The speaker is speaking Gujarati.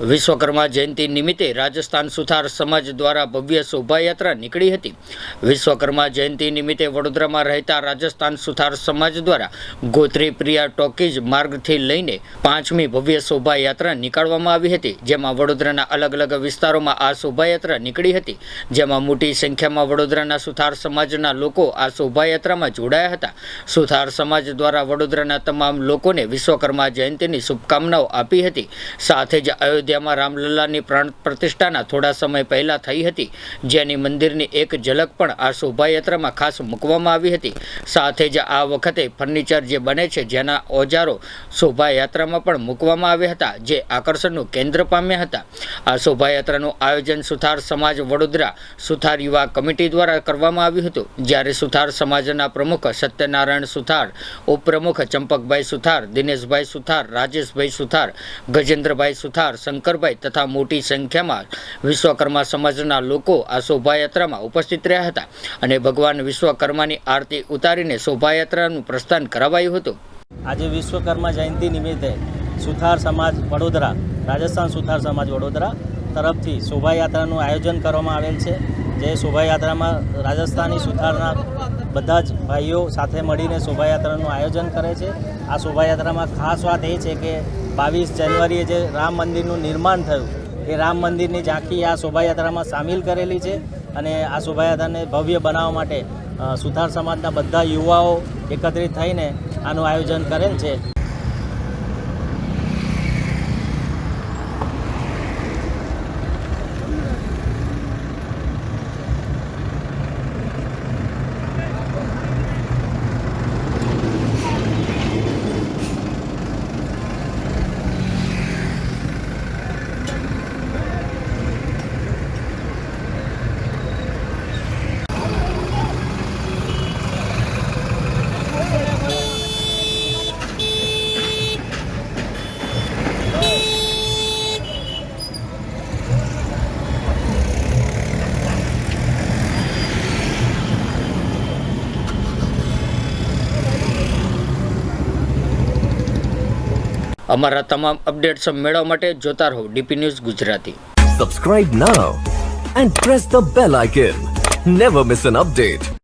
વિશ્વકર્મા જયંતિ નિમિત્તે રાજસ્થાન સુથાર સમાજ દ્વારા ભવ્ય શોભાયાત્રા નીકળી હતી. વિશ્વકર્મા જયંતિ નિમિત્તે વડોદરામાં રહેતા રાજસ્થાન સુથાર સમાજ દ્વારા ગોત્રી પ્રિયા ટોકીજ માર્ગથી લઈને પાંચમી ભવ્ય શોભાયાત્રા નીકાળવામાં આવી હતી. જેમાં વડોદરાના અલગ અલગ વિસ્તારોમાં આ શોભાયાત્રા નીકળી હતી. જેમાં મોટી સંખ્યામાં વડોદરાના સુથાર સમાજના લોકો આ શોભાયાત્રામાં જોડાયા હતા. સુથાર સમાજ દ્વારા વડોદરાના તમામ લોકોને વિશ્વકર્મા જયંતિની શુભકામનાઓ આપી હતી. સાથે જ અયોધ્યામાં રામલલ્લાની પ્રાણ પ્રતિષ્ઠાના થોડા સમય પહેલા થઈ હતી, જેની મંદિરની એક ઝલક પણ આ શોભાયાત્રામાં ખાસ મૂકવામાં આવી હતી. સાથે જ આ વખતે ફર્નિચર જે બને છે, જેના ઓજારો શોભાયાત્રામાં પણ મૂકવામાં આવ્યા હતા, જે આકર્ષણનું કેન્દ્ર પામ્યા હતા. આ શોભાયાત્રાનું આયોજન સુથાર સમાજ વડોદરા સુથાર યુવા કમિટી દ્વારા કરવામાં આવ્યું હતું. જ્યારે સુથાર સમાજના પ્રમુખ સત્યનારાયણ સુથાર, ઉપપ્રમુખ ચંપકભાઈ સુથાર, દિનેશભાઈ સુથાર, રાજેશભાઈ સુથાર, ગજેન્દ્રભાઈ સુથાર શંકરભાઈ તથા મોટી સંખ્યામાં વિશ્વકર્મા સમાજના લોકો આ શોભાયાત્રામાં ઉપસ્થિત રહ્યા હતા અને ભગવાન વિશ્વકર્માની આરતી ઉતારીને શોભાયાત્રાનું પ્રસ્થાન કરાવાયું હતું. આજે વિશ્વકર્મા જયંતિ નિમિત્તે સુથાર સમાજ વડોદરા, રાજસ્થાન સુથાર સમાજ વડોદરા તરફથી શોભાયાત્રાનું આયોજન કરવામાં આવેલ છે, જે શોભાયાત્રામાં રાજસ્થાની સુથારના બધા જ ભાઈઓ સાથે મળીને શોભાયાત્રાનું આયોજન કરે છે. આ શોભાયાત્રામાં ખાસ વાત એ છે કે બાવીસ જાન્યુઆરીએ જે રામ મંદિરનું નિર્માણ થયું, એ રામ મંદિરની ઝાંખી આ શોભાયાત્રામાં સામેલ કરેલી છે અને આ શોભાયાત્રાને ભવ્ય બનાવવા માટે સુથાર સમાજના બધા યુવાઓ એકત્રિત થઈને આનું આયોજન કરેલ છે. અમારા તમામ અપડેટ્સ મેળવવા માટે જોતા રહો DP news Gujarati Subscribe now and press the bell icon. Never miss an update.